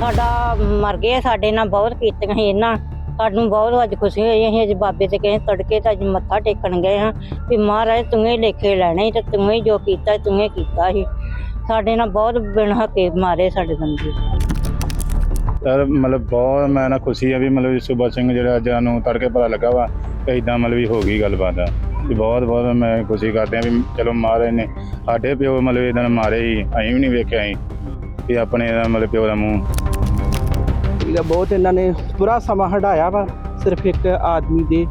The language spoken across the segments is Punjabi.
ਸਾਡਾ ਮਰ ਗਏ ਸਾਡੇ ਨਾਲ ਬਹੁਤ ਕੀਤੀਆਂ ਸੀ ਇਹਨਾਂ। ਸਾਨੂੰ ਬਹੁਤ ਅੱਜ ਖੁਸ਼ੀ ਹੋਈ ਅਸੀਂ ਅੱਜ ਬਾਬੇ ਤੇ ਕਹੇ ਤੜਕੇ ਤਾਂ ਅੱਜ ਮੱਥਾ ਟੇਕਣ ਗਏ ਹਾਂ ਵੀ ਮਹਾਰਾਜ ਤੂੰ ਹੀ ਲੇਖੇ ਲੈਣੇ ਤੇ ਤੂੰ ਹੀ ਜੋ ਕੀਤਾ ਤੂੰ ਹੀ ਕੀਤਾ ਸੀ। ਸਾਡੇ ਨਾਲ ਬਹੁਤ ਬਿਨ ਹੱਕੇ ਮਾਰੇ ਸਾਡੇ ਬੰਦੇ। ਸਰ, ਮਤਲਬ ਬਹੁਤ ਮੈਂ ਨਾ ਖੁਸ਼ੀ ਆ ਵੀ ਮਤਲਬ ਸੁਭਾ ਸਿੰਘ ਜਿਹੜਾ ਅੱਜ ਸਾਨੂੰ ਤੜਕੇ ਪਤਾ ਲੱਗਾ ਵਾ ਕਿ ਇਦਾਂ ਮਤਲਬ ਵੀ ਹੋ ਗਈ ਗੱਲਬਾਤ। ਆ ਤੇ ਬਹੁਤ ਬਹੁਤ ਮੈਂ ਖੁਸ਼ੀ ਕਰਦੇ ਆ ਵੀ ਚਲੋ ਮਹਾਰਾਜ ਨੇ ਸਾਡੇ ਪਿਓ ਮਤਲਬ ਇਦਾਂ ਮਾਰੇ ਹੀ ਅਸੀਂ ਵੀ ਨਹੀਂ ਵੇਖਿਆ ਸੀ। ਵੀ ਆਪਣੇ ਮਤਲਬ ਪਿਓ ਦਾ ਮੂੰਹ। ਠੀਕ ਬਹੁਤ ਇਹਨਾਂ ਨੇ ਪੂਰਾ ਸਮਾਂ ਹਟਾਇਆ ਵਾ, ਸਿਰਫ ਇੱਕ ਆਦਮੀ ਦੇ,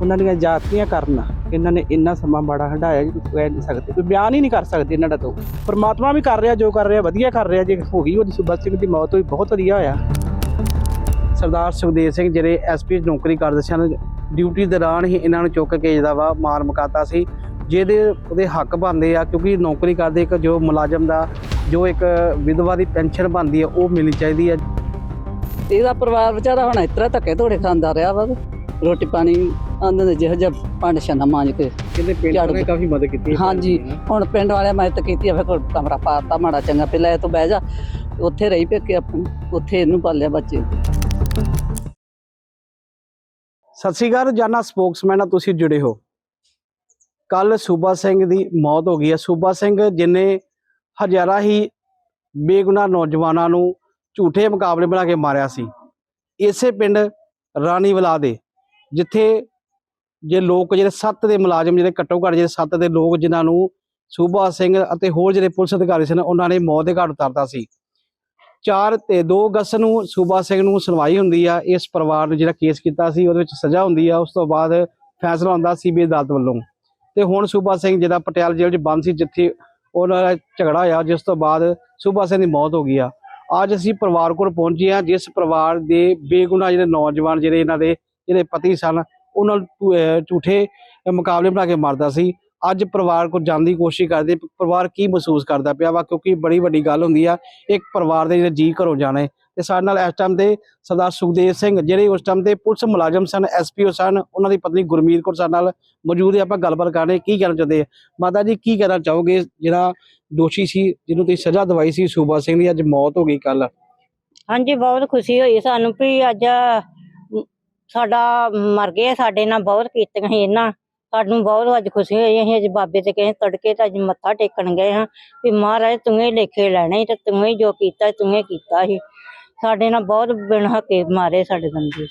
ਉਹਨਾਂ ਦੀਆਂ ਜਾਤੀਆਂ ਕਰਨ। ਇਹਨਾਂ ਨੇ ਇੰਨਾ ਸਮਾਂ ਬੜਾ ਹਟਾਇਆ ਜੀ, ਤੁਸੀਂ ਕਹਿ ਨਹੀਂ ਸਕਦੇ, ਕੋਈ ਬਿਆਨ ਹੀ ਨਹੀਂ ਕਰ ਸਕਦੇ ਇਹਨਾਂ ਦਾ ਤੋਂ। ਪਰਮਾਤਮਾ ਵੀ ਕਰ ਰਿਹਾ, ਜੋ ਕਰ ਰਿਹਾ, ਵਧੀਆ ਕਰ ਰਿਹਾ, ਜੇ ਹੋ ਗਈ ਉਹਦੀ ਸੁਭਾ ਸਿੰਘ ਦੀ ਮੌਤ ਹੋਈ, ਬਹੁਤ ਵਧੀਆ ਹੋਇਆ। ਸਰਦਾਰ ਸੁਖਦੇਵ ਸਿੰਘ ਜਿਹੜੇ ਐਸਪੀ ਨੌਕਰੀ ਕਰਦੇ ਸਨ, ਡਿਊਟੀ ਦੌਰਾਨ ਹੀ ਇਹਨਾਂ ਨੂੰ ਚੁੱਕ ਕੇ ਜਿਹੜਾ ਵਾ, ਮਾਰ ਮੁਕਾਤਾ ਸੀ। ਜਿਹਦੇ ਉਹਦੇ ਹੱਕ ਬਣਦੇ ਆ, ਕਿਉਂਕਿ ਨੌਕਰੀ ਕਰਦੇ ਇੱਕ ਜੋ ਮੁਲਾਜ਼ਮ ਦਾ, ਜੋ ਇੱਕ ਵਿਧਵਾ ਦੀ ਪੈਨਸ਼ਨ ਬਣਦੀ ਆ, ਉਹ ਮਿਲਣੀ ਚਾਹੀਦੀ ਆ। ਇਹਦਾ ਪਰਿਵਾਰ ਵਿਚਾਰਾ ਹੁਣ ਇਸ ਤਰ੍ਹਾਂ ਧੱਕੇ ਧੋੜੇ ਖਾਂਦਾ ਰਿਹਾ ਵਾ ਰੋਟੀ ਪਾਣੀ ਆਂਦੇ ਨੇ ਜਿਹੋ ਜਿਹਾ ਭਾਂਡੇ ਛੰਨਾ ਮਾਂਜ ਕੇ ਕਹਿੰਦੇ ਪਿੰਡ ਨੇ ਕਾਫੀ ਮਦਦ ਕੀਤੀ ਹਾਂਜੀ ਹੁਣ ਪਿੰਡ ਵਾਲਿਆਂ ਮਦਦ ਕੀਤੀ ਆ ਫਿਰ ਕੋਈ ਕਮਰਾ ਪਾਤਾ ਮਾੜਾ ਚੰਗਾ ਪਹਿਲਾਂ ਇਹ ਤੋਂ ਬਹਿ ਜਾ ਉੱਥੇ ਰਹੀ ਪੇ ਕੇ ਉੱਥੇ ਇਹਨੂੰ ਪਾਲਿਆ ਬੱਚੇ ਸਤਿ ਸ਼੍ਰੀ ਅਕਾਲ ਰੋਜ਼ਾਨਾ ਸਪੋਕਸਮੈਨ ਨਾਲ ਤੁਸੀਂ ਜੁੜੇ ਹੋ। ਕੱਲ ਸੂਬਾ ਸਿੰਘ ਦੀ ਮੌਤ ਹੋ ਗਈ ਹੈ। ਸੂਬਾ ਸਿੰਘ ਜਿਨੇ ਹਜ਼ਾਰਾਂ ਹੀ ਬੇਗੁਨਾਹ ਨੌਜਵਾਨਾਂ ਨੂੰ ਝੂਠੇ ਮੁਕਾਬਲੇ ਬਣਾ ਕੇ ਮਾਰਿਆ ਸੀ। ਇਸੇ ਪਿੰਡ ਰਾਣੀ ਵਲਾ ਦੇ, ਜਿੱਥੇ ਜੇ ਲੋਕ ਜਿਹੜੇ ਸੱਤ ਦੇ ਮੁਲਾਜ਼ਮ ਜਿਹੜੇ ਘੱਟੋ ਘੱਟ ਜਿਹੜੇ ਸੱਤ ਦੇ ਲੋਕ ਜਿਨ੍ਹਾਂ ਨੂੰ ਸੂਬਾ ਸਿੰਘ ਅਤੇ ਹੋਰ ਜਿਹੜੇ ਪੁਲਿਸ ਅਧਿਕਾਰੀ ਸਨ, ਉਹਨਾਂ ਨੇ ਮੌਤ ਦੇ ਘਾਟ ਉਤਾਰਤਾ ਸੀ। 4 ਤੇ 2 ਅਗਸਤ ਨੂੰ ਸੂਬਾ ਸਿੰਘ ਨੂੰ ਸੁਣਵਾਈ ਹੁੰਦੀ ਆ, ਇਸ ਪਰਿਵਾਰ ਨੂੰ ਜਿਹੜਾ ਕੇਸ ਕੀਤਾ ਸੀ, ਉਹਦੇ ਵਿੱਚ ਸਜ਼ਾ ਹੁੰਦੀ ਆ, ਉਸ ਤੋਂ ਬਾਅਦ ਫੈਸਲਾ ਹੁੰਦਾ ਸੀਬੀ ਅਦਾਲਤ ਵੱਲੋਂ। ਤੇ ਹੁਣ ਸੂਬਾ ਸਿੰਘ ਜਿਹੜਾ ਪਟਿਆਲਾ ਜੇਲ੍ਹ 'ਚ ਬੰਦ ਸੀ, ਜਿੱਥੇ ਉਹਨਾਂ ਦਾ ਝਗੜਾ ਹੋਇਆ, ਜਿਸ ਤੋਂ ਬਾਅਦ ਸੂਬਾ ਸਿੰਘ ਦੀ ਮੌਤ ਹੋ ਗਈ ਆ। ਅੱਜ ਅਸੀਂ ਪਰਿਵਾਰ ਕੋਲ ਪਹੁੰਚੇ ਹਾਂ, ਜਿਸ ਪਰਿਵਾਰ ਦੇ ਬੇਗੁਨਾਹ ਜਿਹੜੇ ਨੌਜਵਾਨ, ਜਿਹੜੇ ਇਹਨਾਂ ਦੇ ਜਿਹੜੇ ਪਤੀ ਸਨ, ਉਹਨਾਂ ਨੂੰ ਝੂਠੇ ਮੁਕਾਬਲੇ ਬਣਾ ਕੇ ਮਾਰਦਾ ਸੀ। ਅੱਜ ਪਰਿਵਾਰ ਕੋਲ ਜਾਣ ਦੀ ਕੋਸ਼ਿਸ਼ ਕਰਦੇ, ਪਰਿਵਾਰ ਕੀ ਮਹਿਸੂਸ ਕਰਦਾ ਪਿਆ ਵਾ? ਕਿਉਂਕਿ ਬੜੀ ਵੱਡੀ ਗੱਲ ਹੁੰਦੀ ਆ, ਇੱਕ ਪਰਿਵਾਰ ਦੇ ਜਿਹੜੇ ਜੀ ਘਰੋਂ ਜਾਣੇ ਤੇ ਸਾਡੇ ਨਾਲ ਇਸ ਟਾਈਮ ਦੇ ਸਰਦਾਰ ਸੁਖਦੇਵ ਸਿੰਘ ਜਿਹੜੇ ਉਸ ਟਾਈਮ ਤੇ ਪੁਲਿਸ ਮੁਲਾਜ਼ਮ ਸਨ ਐਸਪੀਓ ਸਨ, ਉਹਨਾਂ ਦੀ ਪਤਨੀ ਗੁਰਮੀਤ ਕੌਰ ਸਾਡੇ ਨਾਲ ਮੌਜੂਦ ਹੈ। ਆਪਾਂ ਗੱਲਬਾਤ ਕਰਨੇ ਕੀ ਕਹਿਣਾ ਚਾਹੁੰਦੇ ਆ? ਮਾਤਾ ਜੀ, ਕੀ ਕਹਿਣਾ ਚਾਹੋਗੇ? ਜਿਹੜਾ ਦੋਸ਼ੀ ਸੀ, ਜਿਹਨੂੰ ਤੁਸੀਂ ਸਜ਼ਾ ਦਵਾਈ ਸੀ, ਸੂਬਾ ਸਿੰਘ ਦੀ, ਅੱਜ ਮੌਤ ਹੋ ਗਈ ਕੱਲ ਹਾਂਜੀ, ਬਹੁਤ ਖੁਸ਼ੀ ਹੋਈ ਸਾਨੂੰ ਵੀ ਅੱਜ ਸਾਡਾ ਮਰ ਗਏ ਸਾਡੇ ਨਾਲ ਬਹੁਤ ਕੀਤੀਆਂ ਸੀ ਇਹਨਾਂ। ਸਾਨੂੰ ਬਹੁਤ ਅੱਜ ਖੁਸ਼ੀ ਹੋਈ, ਅਸੀਂ ਅੱਜ ਬਾਬੇ ਤੇ ਕਹੇ ਤੜਕੇ ਤਾਂ ਅੱਜ ਮੱਥਾ ਟੇਕਣ ਗਏ ਹਾਂ ਵੀ ਮਹਾਰਾਜ ਤੂੰ ਹੀ ਲੇਖੇ ਲੈਣੇ ਤੇ ਤੂੰ ਹੀ ਜੋ ਕੀਤਾ, ਤੂੰ ਹੀ ਕੀਤਾ ਸੀ। ਸਾਡੇ ਨਾਲ ਬਹੁਤ ਬਿਨ ਹੱਕੇ ਮਾਰੇ ਸਾਡੇ ਬੰਦੇ।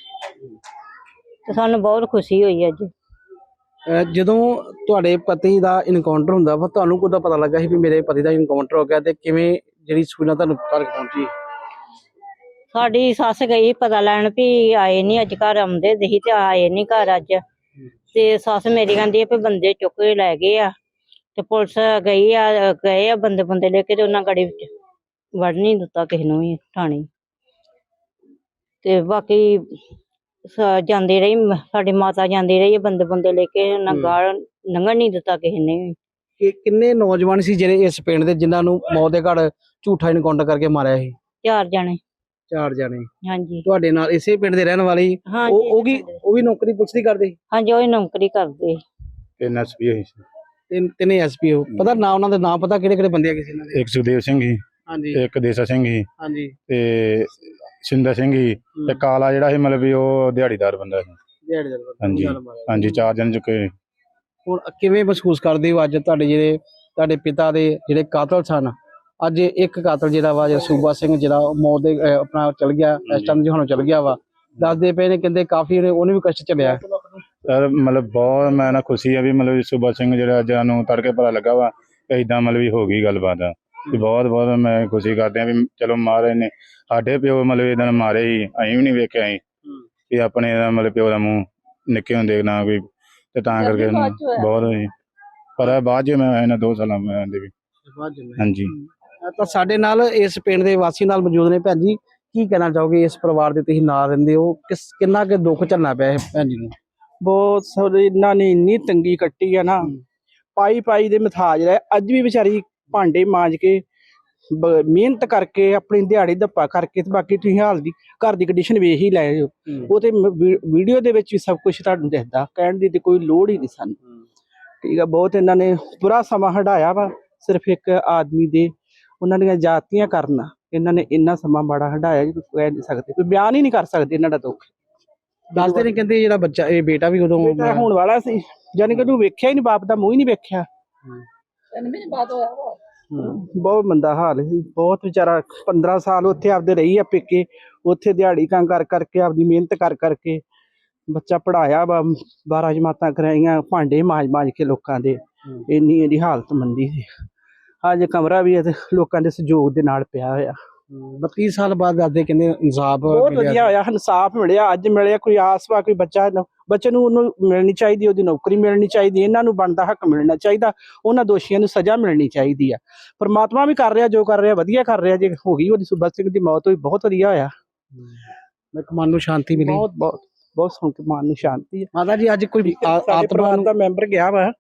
ਤੇ ਸਾਨੂੰ ਬਹੁਤ ਖੁਸ਼ੀ ਹੋਈ ਅੱਜ। ਅਹ ਜਦੋਂ ਤੁਹਾਡੇ ਪਤੀ ਦਾ ਇਨਕਾਊਂਟਰ ਹੁੰਦਾ ਵਾ ਤੁਹਾਨੂੰ ਕਦੋਂ ਪਤਾ ਲੱਗਾ ਸੀ ਵੀ ਮੇਰੇ ਪਤੀ ਦਾ ਇਨਕਾਊਂਟਰ ਹੋ ਗਿਆ ਤੇ ਕਿਵੇਂ ਜਿਹੜੀ ਸੂਚਨਾ ਤੁਹਾਨੂੰ ਤੱਕ ਪਹੁੰਚੀ? ਸਾਡੀ ਸੱਸ ਗਈ ਪਤਾ ਲੈਣ ਵੀ ਆਏ ਨਹੀਂ ਅੱਜ ਘਰ ਆਉਂਦੇ ਸੀ ਤੇ ਆਏ ਨਹੀਂ ਘਰ ਅੱਜ। ਤੇ ਸੱਸ ਮੇਰੀ ਕਹਿੰਦੀ ਆ ਵੀ ਬੰਦੇ ਚੁੱਕ ਕੇ ਲੈ ਗਏ ਆ। ਤੇ ਪੁਲਿਸ ਗਈ ਆ ਗਏ ਆ ਬੰਦੇ ਬੰਦੇ ਲੈ ਕੇ ਤੇ ਉਹਨਾਂ ਗੜੀ ਵਿੱਚ ਵੜ ਨਹੀਂ ਦਿੱਤਾ ਕਿਸੇ ਨੂੰ ਵੀ ਥਾਣੇ। ਤੇ ਬਾਕੀ ਸ- ਜਾਂਦੀ ਰਹੀ ਮ- ਸਾਡੀ ਮਾਤਾ ਜਾਂਦੀ ਰਹੀ ਬੰਦੇ ਬੰਦੇ ਲੈ ਕੇ ਉਹਨਾਂ। ਗਾਲ ਲੰਘਣ ਨਹੀਂ ਦਿੱਤਾ ਕਿਸੇ ਨੇ। ਵੀ। ਕਿ ਕਿੰਨੇ ਨੌਜਵਾਨ ਸੀ ਜਿਹੜੇ ਇਸ ਪਿੰਡ ਦੇ ਜਿਨ੍ਹਾਂ ਨੂੰ ਮੌਤ ਦੇ ਘੜ ਝੂਠਾ ਇਨਕਾਊਂਟਰ ਕਰਕੇ ਮਾਰਿਆ ਸੀ? ਚਾਰ ਜਣੇ। ਚਾਰ ਜਣੇ। ਹਾਂਜੀ। ਤੁਹਾਡੇ ਨਾਲ ਇਸੇ ਪਿੰਡ ਦੇ ਰਹਿਣ ਵਾਲੇ। ਹਾਂਜੀ ਉਹ ਉਹ ਵੀ ਉਹ ਵੀ ਨੌਕਰੀ ਪੁਲਿਸ ਦੀ ਕਰਦੇ? ਸੀ? ਹਾਂਜੀ ਉਹ ਹੀ ਨੌਕਰੀ ਕਰਦੇ। ਤੇ ਨਸਬੀ ਹੋਈ ਸੀ। ਤਿੰਨ ਤਿੰਨੇ ਐਸਪੀਓ ਪਤਾ ਨਾ ਉਹਨਾਂ ਦੇ ਨਾਮ ਪਤਾ ਕਿਹੜੇ ਕਿਹੜੇ ਬੰਦੇ ਆ ਕਿਸੇ ਦੇ? ਇੱਕ ਸੁਖਦੇਵ ਸਿੰਘ ਸੀ। ਹਾਂਜੀ। ਇੱਕ ਦੇਸਾ ਸਿੰਘ ਸੀ। ਹਾਂਜੀ। ਤੇ ਸਿੰਦਾ ਸਿੰਘ ਸੀ ਤੇ ਕਾਲਾ ਜਿਹੜਾ ਸੀ ਮਤਲਬ ਵੀ ਉਹ ਦਿਹਾੜੀਦਾਰ ਬੰਦਾ ਸੀ। ਦਿਹਾੜੀ ਦਾ ਹਾਂਜੀ, ਹਾਂਜੀ ਚਾਰ ਚੁੱਕੇ ਹੁਣ ਕਿਵੇਂ ਮਹਿਸੂਸ ਕਰਦੇ ਹੋ ਅੱਜ ਤੁਹਾਡੇ ਜਿਹੜੇ ਤੁਹਾਡੇ ਪਿਤਾ ਦੇ ਜਿਹੜੇ ਕਾਤਲ ਸਨ? ਅੱਜ ਇੱਕ ਕਾਤਲ ਜਿਹੜਾ ਵਾ ਜਿਹੜਾ ਸੂਬਾ ਸਿੰਘ ਜਿਹੜਾ ਉਹ ਮੌਤ ਦੇ ਅਹ, ਆਪਣਾ ਚਲ ਗਿਆ ਇਸ ਟਾਈਮ ਜੀ ਹੁਣ ਚਲ ਗਿਆ ਵਾ। ਦੱਸਦੇ ਪਏ ਨੇ ਕਹਿੰਦੇ ਕਾਫੀ ਉਹਨੇ ਉਹਨੇ ਵੀ ਕਸ਼ਟ ਝੱਲਿਆ। ਸਰ ਮਤਲਬ ਬਹੁਤ ਮੈਂ ਨਾ ਖੁਸ਼ੀ ਆ ਵੀ ਮਤਲਬ ਸੁਭਾ ਸਿੰਘ ਜਿਹੜਾ ਅੱਜ ਸਾਨੂੰ ਤੜਕੇ ਪਤਾ ਲੱਗਾ ਵਾ ਕਿ ਇਦਾਂ ਮਤਲਬ ਵੀ ਹੋ ਗਈ ਗੱਲਬਾਤ। ਆ ਤੇ ਬਹੁਤ ਬਹੁਤ ਮੈਂ ਖੁਸ਼ੀ ਕਰਦੇ ਆ ਵੀ ਚਲੋ ਮਹਾਰਾਜ ਨੇ ਸਾਡੇ ਪਿਓ ਮਤਲਬ ਇਦਾਂ ਮਾਰੇ ਹੀ ਅਸੀਂ ਵੀ ਨਹੀਂ ਵੇਖਿਆ ਸੀ ਵੀ ਆਪਣੇ ਦਾ ਮਤਲਬ ਪਿਓ ਦਾ ਮੂੰਹ ਨਿੱਕੇ ਹੁੰਦੇ ਨਾ ਕੋਈ ਤੇ ਤਾਂ ਕਰਕੇ। ਬਹੁਤ ਹੋਈ। ਪਰ ਬਾਅਦ ਜੇ ਮੈਂ ਆਇਆ ਨਾ 2 ਸਾਲਾਂ ਮੈਂ ਦੇ ਵੀ। ਹਾਂਜੀ। ਤਾਂ ਸਾਡੇ ਨਾਲ ਇਸ ਪਿੰਡ ਦੇ ਵਾਸੀ ਨਾਲ ਮੌਜੂਦ ਨੇ ਭੈਣ ਜੀ। ਕੀ ਕਹਿਣਾ ਚਾਹੋਗੇ ਇਸ ਪਰਿਵਾਰ ਦੇ ਤੁਸੀਂ ਨਾਲ ਰਹਿੰਦੇ ਹੋ? ਕਿਸ ਕਿੰਨਾ ਕੁ ਦੁੱਖ ਝੱਲਣਾ ਪਿਆ ਇਹ ਭੈਣ ਜੀ ਨੂੰ? ਬਹੁਤ ਸਾਰੇ ਇਹਨਾਂ ਨੇ ਇੰਨੀ ਤੰਗੀ ਕੱਟੀ ਆ ਨਾ। ਪਾਈ ਪਾਈ ਦੇ ਮਥਾਜ ਰਹੇ। ਅੱਜ ਵੀ ਵਿਚਾਰੀ ਭਾਂਡੇ ਮਾਂਜ ਕੇ ਮਿਹਨਤ ਕਰਕੇ ਆਪਣੀ ਦਿਹਾੜੀ ਧੱਪਾ ਕਰਕੇ ਤੇ ਬਾਕੀ ਤੁਸੀਂ ਹਾਲ ਦੀ ਘਰ ਦੀ ਕੰਡੀਸ਼ਨ ਵੇਖ ਹੀ ਲਏ ਹੋ। ਉਹ ਤੇ ਵੀਡੀਓ ਦੇ ਵਿੱਚ ਵੀ ਸਭ ਕੁਝ ਤੁਹਾਨੂੰ ਦਿਖਦਾ। ਕਹਿਣ ਦੀ ਤੇ ਕੋਈ ਲੋੜ ਹੀ ਨਹੀਂ ਸਾਨੂੰ। ਠੀਕ ਆ ਬਹੁਤ ਇਹਨਾਂ ਨੇ ਪੂਰਾ ਸਮਾਂ ਹਟਾਇਆ ਵਾ ਸਿਰਫ ਇੱਕ ਆਦਮੀ ਦੇ ਉਹਨਾਂ ਦੀਆਂ ਜਾਤੀਆਂ ਕਰਨ। ਇਹਨਾਂ ਨੇ ਇੰਨਾ ਸਮਾਂ ਮਾੜਾ ਹੰਡਾਇਆ ਜੀ ਕੋਈ ਕਹਿ ਨਹੀਂ ਸਕਦੇ। ਕੋਈ ਬਿਆਨ ਹੀ ਨਹੀਂ ਕਰ ਸਕਦੇ ਇਹਨਾਂ ਦਾ ਦੁੱਖ। ਦੱਸਦੇ ਨੇ ਕਹਿੰਦੇ ਜਿਹੜਾ ਬੱਚਾ ਇਹ ਬੇਟਾ ਵੀ ਉਦੋਂ ਹੋਣ ਵਾਲਾ ਸੀ ਜਾਨੀ ਕਿ ਉਹਨੂੰ ਵੇਖਿਆ ਹੀ ਨਹੀਂ ਬਾਪ ਦਾ ਮੂੰਹ ਹੀ ਨਹੀਂ ਵੇਖਿਆ। ਤਿੰਨ ਮਹੀਨੇ ਬਾਅਦ ਹੋਇਆ ਵਾ। ਬਹੁਤ ਮੰਦਾ ਹਾਲ ਸੀ। ਬਹੁਤ ਵਿਚਾਰਾ 15 ਸਾਲ ਉੱਥੇ ਆਪਦੇ ਰਹੀ ਆ ਪੇਕੇ। ਉੱਥੇ ਦਿਹਾੜੀ ਕਾਂ ਕਰ ਕਰਕੇ ਆਪਦੀ ਮਿਹਨਤ ਕਰ ਕਰਕੇ ਬੱਚਾ ਪੜਾਇਆ ਵਾ। 12 ਜਮਾਤਾਂ ਕਰਾਈਆਂ ਭਾਂਡੇ ਮਾਂਜ ਮਾਂਜ ਕੇ ਲੋਕਾਂ ਦੇ। ਇੰਨੀ ਇਹਦੀ ਹਾਲਤ ਮੰਦੀ ਸੀ। ਅੱਜ ਕਮਰਾ ਵੀ ਹੈ ਤੇ ਲੋਕਾਂ ਦੇ ਸਹਿਯੋਗ ਦੇ ਨਾਲ ਪਿਆ ਹੋਇਆ। 32 ਸਾਲ ਬਾਅਦ ਦੱਸਦੇ ਕਹਿੰਦੇ ਇਨਸਾਫ ਬਹੁਤ। ਵਧੀਆ ਹੋਇਆ ਇਨਸਾਫ ਮਿਲਿਆ। ਅੱਜ ਮਿਲਿਆ ਕੋਈ ਆਸ ਵਾ ਕੋਈ ਬੱਚਾ ਨੂੰ- ਬੱਚੇ ਨੂੰ ਉਹਨੂੰ ਮਿਲਣੀ ਚਾਹੀਦੀ ਉਹਦੀ ਨੌਕਰੀ ਮਿਲਣੀ ਚਾਹੀਦੀ ਇਹਨਾਂ ਨੂੰ ਬਣਦਾ ਹੱਕ ਮਿਲਣਾ ਚਾਹੀਦਾ ਉਹਨਾਂ ਦੋਸ਼ੀਆਂ ਨੂੰ ਸਜ਼ਾ ਮਿਲਣੀ ਚਾਹੀਦੀ ਆ। ਪਰਮਾਤਮਾ ਵੀ ਕਰ ਰਿਹਾ ਜੋ ਕਰ ਰਿਹਾ ਵਧੀਆ ਕਰ ਰਿਹਾ ਜੇ ਹੋ ਗਈ ਉਹਦੀ ਸੁਭਾ ਸਿੰਘ ਦੀ ਮੌਤ ਹੋਈ ਬਹੁਤ ਵਧੀਆ ਹੋਇਆ। ਇੱਕ ਮਨ ਨੂੰ ਸ਼ਾਂਤੀ ਮਿਲੀ। ਬਹੁਤ ਬਹੁਤ ਬਹੁਤ ਸੁਣ ਕੇ ਮਨ ਨੂੰ ਸ਼ਾਂਤੀ ਹੈ ਮਾਤਾ ਜੀ ਅੱਜ ਕੋਈ ਆਤਮਾ ਦਾ ਮੈਂਬਰ ਗਿਆ ਵਾ।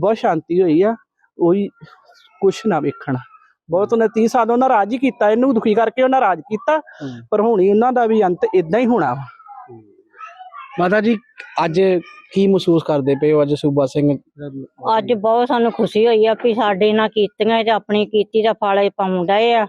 ਬਹੁਤ ਸ਼ਾਂਤੀ ਹੋਈ ਆ ਉਹੀ ਕੁਛ ਨਾ ਵੇਖਣਾ। ਬਹੁਤ ਉਹਨੇ 30 ਸਾਲ ਉਹਨਾਂ ਰਾਜ ਹੀ ਕੀਤਾ ਇਹਨੂੰ ਦੁਖੀ ਕਰਕੇ ਉਹਨਾਂ ਰਾਜ ਕੀਤਾ। ਪਰ ਹੁਣ ਉਹਨਾਂ ਦਾ ਵੀ ਅੰਤ ਇਦਾਂ ਹੀ ਹੋਣਾ ਵਾ। ਮਾਤਾ ਜੀ ਅੱਜ ਕੀ ਮਹਿਸੂਸ ਕਰਦੇ ਪਏ ਹੋ? ਅੱਜ ਸੂਬਾ ਸਿੰਘ ਅੱਜ ਬਹੁਤ ਸਾਨੂੰ ਖੁਸ਼ੀ ਹੋਈ ਆ ਵੀ ਸਾਡੇ ਨਾਲ ਕੀਤੀਆਂ ਤੇ ਆਪਣੀ ਕੀਤੀ ਦਾ ਫਲ ਪਾਉਂਦਾ ਆ।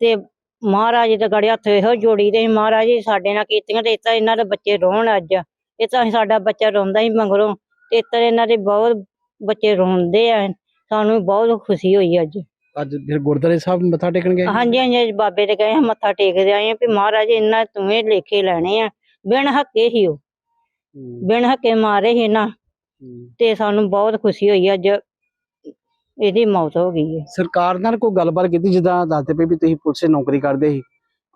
ਤੇ ਮਹਾਰਾਜ ਦੇ ਗੜੇ ਹੱਥ ਇਹੋ ਜੋੜੀ ਦੇ ਮਹਾਰਾਜ ਜੀ ਸਾਡੇ ਨਾਲ ਕੀਤੀਆਂ ਤੇ ਇਤਾਂ ਇਹਨਾਂ ਦੇ ਬੱਚੇ ਰੋਣ ਅੱਜ। ਇਹ ਤਾਂ ਸਾਡਾ ਬੱਚਾ ਰੋਂਦਾ ਹੀ ਮਗਰੋਂ ਤੇ ਇਤਾਂ ਇਹਨਾਂ ਦੇ ਬਹੁਤ ਬੱਚੇ ਰੋਂਦੇ ਆ। ਸਾਨੂੰ ਬਹੁਤ ਖੁਸ਼ੀ ਹੋਈ ਅੱਜ। ਅੱਜ ਫਿਰ ਗੁਰਦੁਆਰੇ ਸਾਹਿਬ ਮੱਥਾ ਟੇਕਣ ਗਏ? ਹਾਂਜੀ ਹਾਂਜੀ ਬਾਬੇ ਦੇ ਗਏ ਹਾਂ, ਮੱਥਾ ਟੇਕਦੇ ਆਏ ਆ ਵੀ ਮਹਾਰਾਜ ਇਹਨਾਂ ਤੁਮੇ ਲੇਖੇ ਲੈਣੇ ਆ। ਬਿਨ ਹੱਕੇ ਹੀ ਉਹ ਬਿਨ ਹੱਕੇ ਮਾਰੇ ਹੀ ਨਾ। ਤੇ ਸਾਨੂੰ ਬਹੁਤ ਖੁਸ਼ੀ ਹੋਈ ਅੱਜ ਇਹਦੀ ਮੌਤ ਹੋ ਗਈ ਹੈ। ਸਰਕਾਰ ਨਾਲ ਕੋਈ ਗੱਲਬਾਤ ਕੀਤੀ ਜਿੱਦਾਂ ਦੱਸਦੇ ਪਏ ਵੀ ਤੁਸੀਂ ਪੁਲਿਸ ਨੌਕਰੀ ਕਰਦੇ ਸੀ?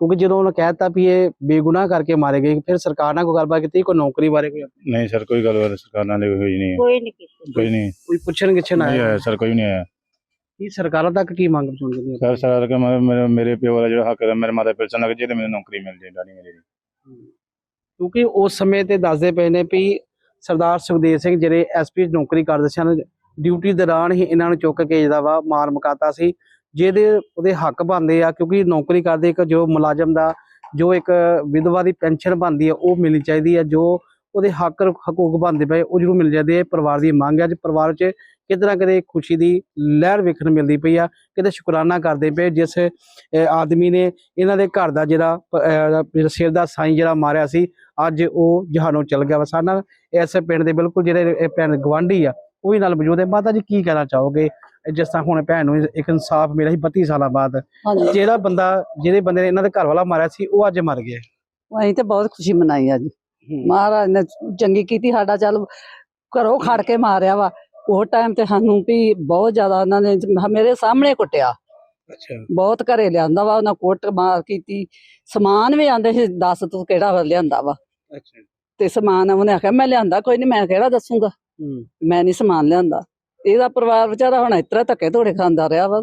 ਕਿਉਂਕਿ ਜਦੋਂ ਉਹਨਾਂ ਕਹਿਤਾ ਵੀ ਇਹ ਬੇਗੁਨਾਹ ਕਰਕੇ ਮਾਰੇ ਗਏ ਫਿਰ ਸਰਕਾਰ ਨਾਲ ਕੋਈ ਗੱਲਬਾਤ ਕੀਤੀ? ਕੋਈ ਨੌਕਰੀ ਬਾਰੇ ਕੋਈ ਨਹੀਂ ਸਰ ਕੋਈ ਗੱਲਬਾਤ ਸਰਕਾਰ ਨਾਲ ਹੋਈ ਨਹੀਂ। ਕੋਈ ਨਹੀਂ ਕੀਤੀ। ਕੋਈ ਨਹੀਂ। ਕੋਈ ਪੁੱਛਣ ਗਿੱਛਣ ਨਹੀਂ ਆਇਆ? ਸਰ ਕੋਈ ਨਹੀਂ ਆਇਆ। ਕੀ ਸਰਕਾਰਾਂ ਤੱਕ ਕੀ ਮੰਗ ਪਹੁੰਚਦੀ ਹੈ ਸਰ ਸਰ ਕਿ ਮੇਰੇ ਮੇਰੇ ਪਿਓ ਦਾ ਜਿਹੜਾ ਹੱਕ ਹੈ ਮੇਰੇ ਮਾਤਾ ਪਿਲਸਨ ਲੱਗ ਜੇ ਤੇ ਮੈਨੂੰ ਨੌਕਰੀ ਮਿਲ ਜੇ ਡਾਣੀ ਮੇਰੀ ਕਿਉਂਕਿ ਉਸ ਸਮੇਂ ਤੇ ਦੱਸਦੇ ਪਏ ਨੇ ਵੀ ਸਰਦਾਰ ਸੁਖਦੇਵ ਸਿੰਘ ਜਿਹੜੇ ਐਸਪੀ ਨੌਕਰੀ ਕਰਦੇ ਸਨ, ਡਿਊਟੀ ਦੌਰਾਨ ਹੀ ਇਹਨਾਂ ਨੂੰ ਚੁੱਕ ਕੇ ਜਿਹੜਾ ਵਾ ਮਾਰ ਮੁਕਾਤਾ ਸੀ, ਜਿਹਦੇ ਉਹਦੇ ਹੱਕ ਬਣਦੇ ਆ ਕਿਉਂਕਿ ਨੌਕਰੀ ਕਰਦੇ ਇੱਕ ਜੋ ਮੁਲਾਜ਼ਮ ਦਾ, ਜੋ ਇੱਕ ਵਿਧਵਾ ਦੀ ਪੈਨਸ਼ਨ ਬਣਦੀ ਆ, ਉਹ ਮਿਲਣੀ ਚਾਹੀਦੀ ਹੈ ਜੋ ਉਹਦੇ ਹੱਕ ਹਕੂਕ ਬਣਦੇ ਪਏ, ਉਹ ਜ਼ਰੂਰ ਮਿਲ ਜਾਂਦੇ ਆ ਪਰਿਵਾਰ ਦੀ ਮੰਗ ਹੈ ਅੱਜ ਪਰਿਵਾਰ 'ਚ ਕਿਤੇ ਨਾ ਕਿਤੇ ਖੁਸ਼ੀ ਦੀ ਲਹਿਰ ਵੇਖਣ ਨੂੰ ਮਿਲਦੀ ਪਈ ਆ, ਕਿਤੇ ਸ਼ੁਕਰਾਨਾ ਕਰਦੇ ਪਏ, ਜਿਸ ਆਦਮੀ ਨੇ ਇਹਨਾਂ ਦੇ ਘਰ ਦਾ ਜਿਹੜਾ ਸਿਰ ਦਾ ਸਾਈਂ ਜਿਹੜਾ ਮਾਰਿਆ ਸੀ ਅੱਜ ਉਹ ਜਹਾਨੋਂ ਚਲ ਗਿਆ ਵਾ। ਸਾਡੇ ਨਾਲ ਇਸ ਪਿੰਡ ਦੇ ਬਿਲਕੁਲ ਜਿਹੜੇ ਭੈਣ ਗਵਾਂਢੀ ਆ ਉਹ ਵੀ ਨਾਲ ਮੌਜੂਦ ਹੈ ਮਾਤਾ ਜੀ ਕੀ ਕਹਿਣਾ ਚਾਹੋਗੇ? ਜਿਸ ਤਰ੍ਹਾਂ ਹੁਣ ਭੈਣ ਨੂੰ ਇੱਕ ਇਨਸਾਫ ਮਿਲਿਆ ਸੀ 32 ਸਾਲਾਂ ਬਾਅਦ। ਜਿਹੜਾ ਬੰਦਾ ਜਿਹਦੇ ਬੰਦੇ ਨੇ ਇਹਨਾਂ ਦੇ ਘਰ ਵਾਲਾ ਮਾਰਿਆ ਸੀ ਉਹ ਅੱਜ ਮਰ ਗਿਆ। ਅਸੀਂ ਤੇ ਬਹੁਤ ਖੁਸ਼ੀ ਮਨਾਈ ਅੱਜ ਮਹਾਰਾਜ ਨੇ ਚੰਗੀ ਕੀਤੀ ਸਾਡਾ ਚੱਲ ਘਰੋਂ ਖੜ ਕੇ ਮਾਰਿਆ ਵਾ। ਉਹ ਟਾਈਮ ਤੇ ਸਾਨੂੰ ਵੀ ਬਹੁਤ ਜ਼ਿਆਦਾ ਉਹਨਾਂ ਨੇ ਮੇਰੇ ਸਾਹਮਣੇ ਕੁੱਟਿਆ। ਅੱਛਾ। ਬਹੁਤ ਘਰੇ ਲਿਆਂਦਾ ਵਾ ਉਹਨਾਂ ਕੁੱਟ ਮਾਰ ਕੀਤੀ। ਸਮਾਨ ਵੀ ਆਂਦੇ ਸੀ ਦੱਸ ਤੂੰ ਕਿਹੜਾ ਲਿਆਂਦਾ ਵਾ। ਅੱਛਾ ਤੇ ਸਮਾਨ ਉਹਨੇ ਆਖਿਆ ਮੈਂ ਲਿਆਂਦਾ ਕੋਈ ਨਹੀਂ ਮੈਂ ਕਿਹੜਾ ਦੱਸੂਗਾ? ਮੈਂ ਨਹੀਂ ਸਮਾਨ ਲਿਆਂਦਾ। ਇਹਦਾ ਪਰਿਵਾਰ ਵਿਚਾਰਾ ਹੁਣ ਇਤਰਾ ਧੱਕੇ ਧੋੜੇ ਖਾਂਦਾ ਰਿਹਾ ਵਾ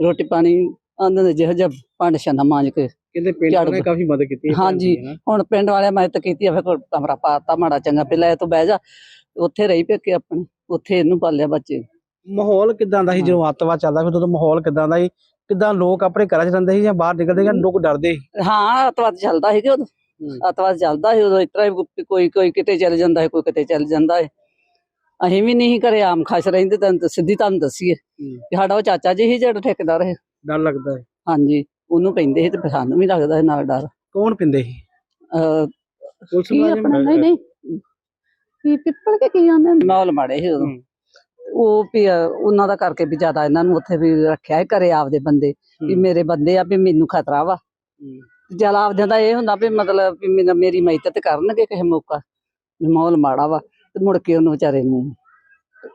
ਰੋਟੀ ਪਾਣੀ ਆਂਦੇ ਨੇ ਜਿਹੋ ਜਿਹਾ ਭਾਂਡੇ ਛਾਨਾ ਮਾਂਜ ਕੇ ਕਹਿੰਦੇ ਪਿੰਡ ਵਾਲਿਆਂ ਨੇ ਕਾਫੀ ਮਦਦ ਕੀਤੀ ਹਾਂਜੀ। ਹੁਣ ਪਿੰਡ ਵਾਲਿਆਂ ਮੈਂ ਤਾਂ ਕੀਤੀ ਆ ਫਿਰ ਕਮਰਾ ਪਾਤਾ ਮਾੜਾ ਚੰਗਾ ਪਹਿਲਾਂ ਇਹ ਤੋਂ ਬਹਿ ਜਾ ਉੱਥੇ ਰਹੀ ਪੇਕੇ ਆਪਣੇ ਉੱਥੇ ਇਹਨੂੰ ਪਾਲਿਆ ਬੱਚੇ ਮਾਹੌਲ ਕਿਦਾਂ ਦਾ ਸੀ। ਜਦੋਂ ਅੱਤਵਾਦ ਚੱਲਦਾ ਫਿਰ ਉਦੋਂ ਮਾਹੌਲ ਕਿਦਾਂ ਦਾ ਸੀ? ਕਿਦਾਂ ਲੋਕ ਆਪਣੇ ਘਰਾਂ 'ਚ ਰਹਿੰਦੇ ਸੀ ਜਾਂ ਬਾਹਰ ਨਿਕਲਦੇ ਜਾਂ ਲੋਕ ਡਰਦੇ ਸੀ? ਹਾਂ ਅਤਵਾਦ ਚੱਲਦਾ ਸੀ ਕਿ ਉਦੋਂ। ਅਤਵਾਦ ਚੱਲਦਾ ਸੀ ਉਦੋਂ ਇਤਰਾ ਕੋਈ ਕੋਈ ਕਿਤੇ ਚੱਲ ਜਾਂਦਾ ਹੈ ਕੋਈ ਕਿਤੇ ਚੱਲ ਜਾਂਦਾ ਹੈ ਅਸੀਂ ਵੀ ਨਹੀਂ ਘਰੇ ਆਮ ਖਾਸ ਰਹਿੰਦੇ ਤਾਂ ਸਿੱਧੀ ਤੁਹਾਨੂੰ ਦੱਸੀਏ ਕਿ ਸਾਡਾ ਉਹ ਚਾਚਾ ਜੀ ਸੀ ਜਿਹੜਾ ਠੇਕੇਦਾਰ ਹੈ ਡਰ ਲੱਗਦਾ ਹੈ ਹਾਂਜੀ ਉਹਨੂੰ ਪੈਂਦੇ ਸੀ ਤੇ ਸਾਨੂੰ ਵੀ ਲੱਗਦਾ ਸੀ ਨਾਲ ਡਰ। ਕੌਣ ਪਿੰਦੇ ਸੀ? ਪੁਲਿਸ? ਆਪਣਾ? ਨਹੀਂ ਨਹੀਂ। ਕੀ ਪਿੱਪਲ ਕੇ ਕੀ ਆਂਦੇ? ਮਾਹੌਲ ਮਾੜੇ ਸੀ ਉਦੋਂ। ਹੂੰ। ਉਹ ਵੀ ਉਹਨਾਂ ਦਾ ਕਰਕੇ ਵੀ ਜ਼ਿਆਦਾ ਇਹਨਾਂ ਨੂੰ ਉੱਥੇ ਵੀ ਰੱਖਿਆ ਹੈ ਘਰੇ ਆਪਦੇ ਬੰਦੇ। ਵੀ ਹੂੰ। ਮੇਰੇ ਬੰਦੇ ਆ ਵੀ ਮੈਨੂੰ ਖਤਰਾ ਵਾ। ਜਲ ਆਪਦਿਆਂ ਦਾ ਇਹ ਹੁੰਦਾ ਵੀ ਮਤਲਬ ਵੀ ਮੇਰਾ- ਮੇਰੀ ਮਦਦ ਕਰਨਗੇ ਕਿਸੇ ਮੌਕਾ। ਵੀ ਮਾਹੌਲ ਮਾੜਾ ਵਾ ਤੇ ਮੁੜ ਕੇ ਉਹਨੂੰ ਵਿਚਾਰੇ ਨੂੰ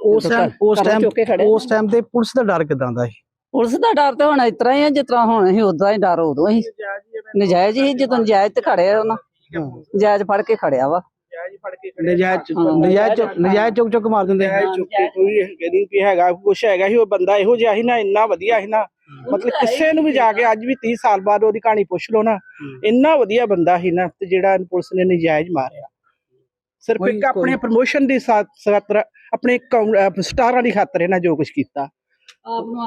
ਉਸ ਟਾਈਮ ਉਸ ਘਰੋਂ ਟਾਈਮ ਚੁੱਕ ਕੇ ਖੜਿਆ ਉਸ ਟਾਈਮ ਤੇ ਪੁਲਿਸ ਦਾ ਡਰ ਕਿਦਾਂ ਦਾ ਸੀ? ਪੁਲਿਸ ਦਾ ਡਰ ਤੇ ਹੁਣ ਇਸ ਤਰ੍ਹਾਂ ਹੀ ਆ ਜਿਸ ਤਰ੍ਹਾਂ ਹੁਣ ਅਸੀਂ ਉਦਾਂ ਹੀ ਡਰ ਉਦੋਂ ਹੀ। ਨਜਾਇਜ਼ ਹੀ ਜਦੋਂ ਨਜਾਇਜ਼ ਤੇ ਖੜਿਆ ਉਹਨਾਂ ਨਜਾਇਜ਼ ਫੜ ਕੇ ਖੜਿਆ ਵਾ। ਨਜਾਇਜ਼ ਹਾਂ। ਨਜਾਇਜ਼ ਨਜਾਇਜ਼ ਚੁੱਕ ਚੁੱਕ ਮਾਰ ਦਿੰਦੇ। ਚੁੱਕ ਕੇ ਕੋਈ ਕਹਿੰਦੀ ਵੀ ਹੈਗਾ ਕੁਛ ਹੈਗਾ ਸੀ ਉਹ ਬੰਦਾ ਇਹੋ ਜਿਹਾ ਸੀ ਨਾ ਇੰਨਾ ਵਧੀਆ ਸੀ ਨਾ। ਮਤਲਬ ਕਿਸੇ ਨੂੰ ਵੀ ਜਾ ਕੇ ਅੱਜ ਵੀ 30 ਸਾਲ ਬਾਅਦ ਉਹਦੀ ਕਹਾਣੀ ਪੁੱਛ ਲਓ ਨਾ ਇੰਨਾ ਵਧੀਆ ਬੰਦਾ ਸੀ ਨਾ ਤੇ ਜਿਹੜਾ ਪੁਲਿਸ ਨੇ ਨਜਾਇਜ਼ ਮਾਰਿਆ। ਸਿਰਫ ਇੱਕ ਆਪਣੇ ਪ੍ਰਮੋਸ਼ਨ ਦੀ ਖਾਤਰ ਆਪਣੇ ਸਟਾਰਾਂ ਦੀ ਖਾਤਰ ਇਹਨਾਂ ਜੋ ਕੁਝ ਕੀਤਾ।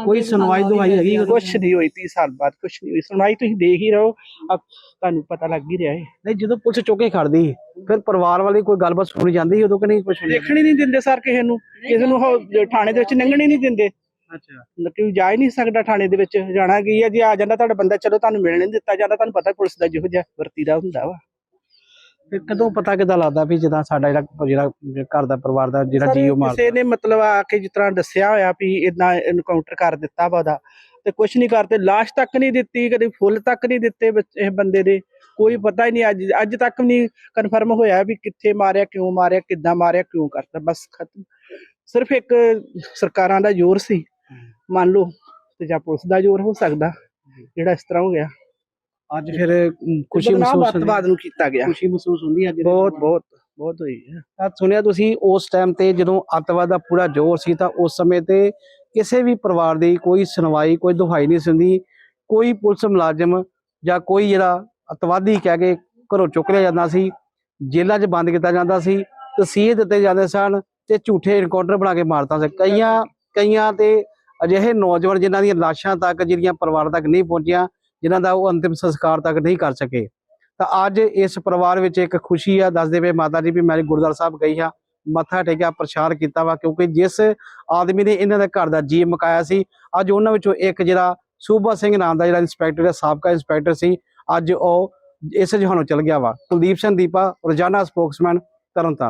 ਕੋਈ ਸੁਣਵਾਈ ਦੁਹਾਈ ਹੈਗੀ? ਕੁਛ ਨਹੀਂ ਹੋਈ 30 ਸਾਲ ਬਾਅਦ ਕੁਛ ਨਹੀਂ ਹੋਈ। ਸੁਣਵਾਈ ਤੁਸੀਂ ਦੇਖ ਹੀ ਰਹੋ ਤੁਹਾਨੂੰ ਪਤਾ ਲੱਗ ਹੀ ਰਿਹਾ ਹੈ ਨਹੀਂ ਜਦੋਂ ਪੁਲਿਸ ਚੁੱਕ ਕੇ ਖੜਦੀ ਸੀ, ਫਿਰ ਪਰਿਵਾਰ ਵਾਲੇ ਕੋਈ ਗੱਲਬਾਤ ਸੁਣੀ ਜਾਂਦੀ ਉਦੋਂ ਕਿ ਨਹੀਂ ਕੁਝ ਦੇਖਣ ਹੀ ਨਹੀਂ ਦਿੰਦੇ ਸਰ ਕਿਸੇ ਨੂੰ। ਕਿਸੇ ਨੂੰ ਉਹ ਥਾਣੇ ਦੇ ਵਿੱਚ ਲੰਘਣ ਹੀ ਨਹੀਂ। ਦਿੰਦੇ। ਅੱਛਾ। ਕਿ ਜਾ ਹੀ ਨਹੀਂ ਸਕਦਾ ਥਾਣੇ ਦੇ ਵਿੱਚ ਜਾਣਾ ਕੀ ਹੈ ਜੇ ਆ ਜਾਂਦਾ ਤੁਹਾਡਾ ਬੰਦਾ ਚਲੋ ਤੁਹਾਨੂੰ ਮਿਲਣ ਨਹੀਂ ਦਿੱਤਾ ਜਾਂਦਾ ਤੁਹਾਨੂੰ ਪਤਾ ਪੁਲਿਸ ਦਾ ਜਿਹੋ ਜਿਹਾ ਵਰਤੀਦਾ ਹੁੰਦਾ ਵਾ। ਤੇ ਕਦੋਂ ਪਤਾ ਕਿਦਾਂ ਲੱਗਦਾ ਵੀ ਜਿੱਦਾਂ ਸਾਡਾ ਜਿਹੜਾ ਜਿਹੜਾ ਘਰ ਦਾ ਪਰਿਵਾਰ ਦਾ ਜਿਹੜਾ ਜੀਓ ਮਾਰ ਕਿਸੇ ਨੇ ਮਤਲਬ ਆ ਕੇ ਜਿਸ ਤਰ੍ਹਾਂ ਦੱਸਿਆ ਹੋਇਆ ਵੀ ਇਦਾਂ ਇਨਕਾਊਂਟਰ ਕਰ ਦਿੱਤਾ ਵਾ ਉਹਦਾ ਤੇ ਕੁਝ ਨਹੀਂ ਕਰਤੇ ਲਾਸ਼ ਤੱਕ ਨਹੀਂ ਦਿੱਤੀ ਕਦੇ ਫੁੱਲ ਤੱਕ ਨਹੀਂ ਦਿੱਤੇ ਇਹ ਬੰਦੇ ਦੇ। ਕੋਈ ਪਤਾ ਹੀ ਨਹੀਂ ਅੱਜ ਅੱਜ ਤੱਕ ਨਹੀਂ ਕਨਫਰਮ ਹੋਇਆ ਵੀ ਕਿੱਥੇ ਮਾਰਿਆ ਕਿਉਂ ਮਾਰਿਆ ਕਿੱਦਾਂ ਮਾਰਿਆ ਕਿਉਂ ਕਰਤਾ ਬਸ ਖਤਮ। ਸਿਰਫ ਇੱਕ ਸਰਕਾਰਾਂ ਦਾ ਜ਼ੋਰ ਸੀ। ਮੰਨ ਲਓ ਤੇ ਜਾਂ ਪੁਲਿਸ ਦਾ ਜ਼ੋਰ ਹੋ ਸਕਦਾ ਜਿਹੜਾ ਇਸ ਤਰ੍ਹਾਂ ਹੋ ਗਿਆ। ਅੱਜ ਫਿਰ ਖੁਸ਼ੀ ਮਹਿਸੂਸ ਹੁੰਦੀ ਅੱਤਵਾਦ ਨੂੰ ਕੀਤਾ ਗਿਆ। ਖੁਸ਼ੀ ਮਹਿਸੂਸ ਹੁੰਦੀ ਹੈ ਅੱਜ ਬਹੁਤ? ਬਹੁਤ ਬਹੁਤ ਹੋਈ ਹੈ। ਤਾਂ ਸੁਣਿਆ ਤੁਸੀਂ ਉਸ ਟਾਈਮ ਤੇ ਜਦੋਂ ਅੱਤਵਾਦ ਦਾ ਪੂਰਾ ਜ਼ੋਰ ਸੀ ਤਾਂ ਉਸ ਸਮੇਂ ਤੇ ਕਿਸੇ ਵੀ ਪਰਿਵਾਰ ਦੀ ਕੋਈ ਸੁਣਵਾਈ ਕੋਈ ਦੁਹਾਈ ਨਹੀਂ ਸੁਣਦੀ ਕੋਈ ਪੁਲਿਸ ਮੁਲਾਜ਼ਮ ਜਾਂ ਕੋਈ ਜਿਹੜਾ ਅੱਤਵਾਦੀ ਕਹਿ ਕੇ ਘਰੋਂ ਚੁੱਕ ਲਿਆ ਜਾਂਦਾ ਸੀ ਜੇਲ੍ਹਾਂ 'ਚ ਬੰਦ ਕੀਤਾ ਜਾਂਦਾ ਸੀ ਤਸੀਹੇ ਦਿੱਤੇ ਜਾਂਦੇ ਸਨ ਤੇ ਝੂਠੇ ਇਨਕਾਊਂਟਰ ਬਣਾ ਕੇ ਮਾਰਤਾ ਸੀ। ਕਈਆਂ ਕਈਆਂ ਤੇ ਅਜਿਹੇ ਨੌਜਵਾਨ ਜਿਨ੍ਹਾਂ ਦੀਆਂ ਲਾਸ਼ਾਂ ਤੱਕ ਜਿਹੜੀਆਂ ਪਰਿਵਾਰ ਤੱਕ ਨਹੀਂ ਪਹੁੰਚੀਆਂ, ਜਿਨ੍ਹਾਂ ਦਾ ਉਹ ਅੰਤਿਮ ਸੰਸਕਾਰ ਤੱਕ ਨਹੀਂ ਕਰ ਸਕੇ। ਤਾਂ ਅੱਜ ਇਸ ਪਰਿਵਾਰ ਵਿੱਚ ਇੱਕ ਖੁਸ਼ੀ ਆ, ਦੱਸਦੇ ਪਏ ਮਾਤਾ ਜੀ ਵੀ ਮੈਂ ਗੁਰਦੁਆਰਾ ਸਾਹਿਬ ਗਈ ਹਾਂ, ਮੱਥਾ ਟੇਕਿਆ, ਪ੍ਰਸ਼ਾਦ ਕੀਤਾ ਵਾ, ਕਿਉਂਕਿ ਜਿਸ ਆਦਮੀ ਨੇ ਇਹਨਾਂ ਦੇ ਘਰ ਦਾ ਜੀ ਮਕਾਇਆ ਸੀ, ਅੱਜ ਉਹਨਾਂ ਵਿੱਚੋਂ ਇੱਕ ਜਿਹੜਾ ਸੂਬਾ ਸਿੰਘ ਨਾਮ ਦਾ ਜਿਹੜਾ ਇੰਸਪੈਕਟਰ ਹੈ ਸਾਬਕਾ ਇੰਸਪੈਕਟਰ ਸੀ, ਅੱਜ ਉਹ ਇਸ ਜਹਾਨੋਂ ਚਲ ਗਿਆ ਵਾ। ਕੁਲਦੀਪ ਸਿੰਘ ਦੀਪਾ, ਰੋਜ਼ਾਨਾ ਸਪੋਕਸਮੈਨ ਤਰਨਤਾਰਨ।